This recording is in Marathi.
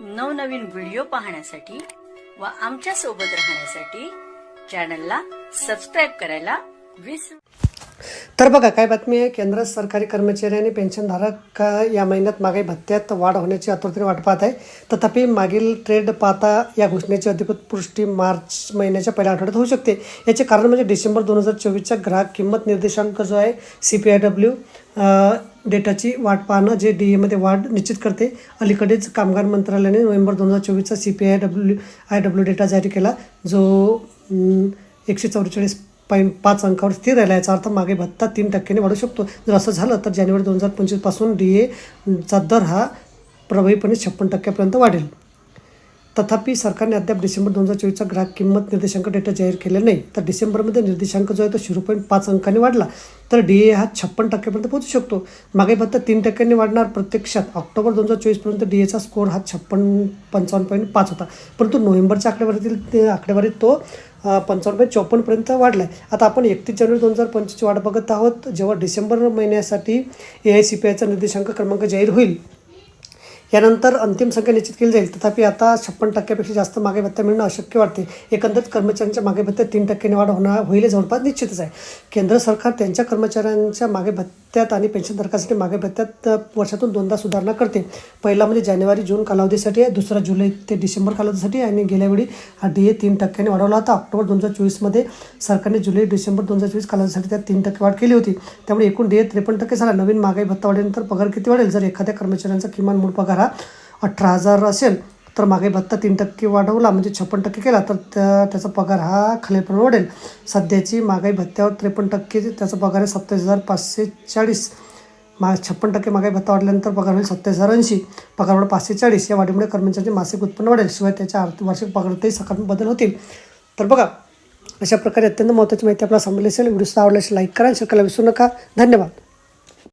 नवनवीन व्हिडिओ पाहण्यासाठी व आमच्यासोबत राहण्यासाठी चॅनलला सबस्क्राईब करायला विसरू तर बघा काय बातमी आहे? केंद्र सरकारी कर्मचारी आणि पेन्शनधारक या महिन्यात मागे भत्त्यात वाढ होण्याची आतुरतेने वाट पाहत आहे. तथापि मागील ट्रेड पाहता या घोषणेची अधिकृत पुष्टी मार्च महिन्याच्या पहिल्या आठवड्यात होऊ शकते. याचे कारण म्हणजे डिसेंबर दोन हजार चोवीसच्या ग्राहक किंमत निर्देशांक जो आहे सी पी आय डब्ल्यू डेटाची वाट पाहणं जे डी एमध्ये वाढ निश्चित करते. अलीकडेच कामगार मंत्रालयाने नोव्हेंबर दोन हजार चोवीसचा C P I W I W data जारी केला जो एकशे चौवेचाळीस पॉईंट पाच अंकावर स्थिर राहिला. याचा अर्थ मागे भत्ता तीन टक्क्याने वाढू शकतो. जर असं झालं तर जानेवारी दोन हजार पंचवीसपासून डी एचा दर हा प्रभावीपणे छप्पन टक्क्यापर्यंत वाढेल. तथापि सरकारने अद्याप डिसेंबर दोन हजार चोवीसचा ग्राहक किंमत निर्देशांक डेटा जाहीर केला नाही. तर डिसेंबरमध्ये निर्देशांक जो आहे तो झिरो पॉईंट पाच अंकाने वाढला तर डी ए हा छप्पन टक्क्यापर्यंत पोहोचू शकतो. मागे भत्ता तीन टक्क्यांनी वाढणार प्रत्यक्षात. ऑक्टोबर दोन हजार चोवीसपर्यंत डी एचा स्कोअर हा छप्पन पंचावन्न पॉईंट पाच होता. परंतु नोव्हेंबरच्या आकडेवारीतील आकडेवारीत तो पंचावन्न पॉईंट चौपन्नपर्यंत वाढला आहे आता आपण एकतीस जानेवारी दोन हजार पंचवीसची वाट बघत आहोत. जेव्हा डिसेंबर महिन्यासाठी ए आय सी पी आयचा निर्देशांक क्रमांक जाहीर होईल यानंतर अंतिम संख्या निश्चित केली जाईल. तथापि आता छप्पन टक्क्यापेक्षा जास्त मागे भत्ता मिळणं अशक्य वाटते. एकंदरीत कर्मचाऱ्यांच्या मागे भत्त्यात तीन टक्क्याने वाढ होणार होईल जवळपास निश्चितच आहे. केंद्र सरकार त्यांच्या कर्मचाऱ्यांच्या मागे भत्त्यात आणि पेन्शनधारकांसाठी मागे भत्त्यात वर्षातून दोनदा सुधारणा करते. पहिला म्हणजे जानेवारी जून कालावधीसाठी आहे. दुसरा जुलै ते डिसेंबर कालावधीसाठी आणि गेल्यावेळी हा डी ए तीन टक्क्याने वाढवला होता. ऑक्टोबर दोन हजार चोवीसमध्ये सरकारने जुलै डिसेंबर दोन हजार चोवीस कालावधीसाठी त्यात तीन टक्के वाढ केली होती. त्यामुळे एकूण डी ए त्रेपन्न टक्के झाला. नवीन महागाई भत्ता वाढल्यानंतर पगार किती वाढेल? जर एखाद्या कर्मचाऱ्यांचा किमान मूळ पगार हा अठरा हजार असेल तर मागे भत्ता तीन टक्के वाढवला म्हणजे छप्पन टक्के केला तर त्या त्याचा पगार हा खालीलप्रमाणे वाढेल. सध्याची महागाई भत्त्यावर त्रेपन्न टक्के त्याचा पगार आहे सत्तावीस हजार पाचशे चाळीस. मा छप्पन टक्के महागाई भत्ता वाढल्यानंतर पगार होईल सत्तावीस हजार ऐंशी. पगारवाढ पाचशे चाळीस. या वाढीमुळे कर्मचाऱ्यांचे मासिक उत्पन्न वाढेल. शिवाय त्याच्या आर्थिक वार्षिक पगारातही सकारात्मक बदल होतील. तर बघा अशा प्रकारे अत्यंत महत्त्वाची माहिती आपल्याला समजली असेल. व्हिडिओ आवडल्यास लाईक करा आणि शेअर करायला विसरू नका. धन्यवाद.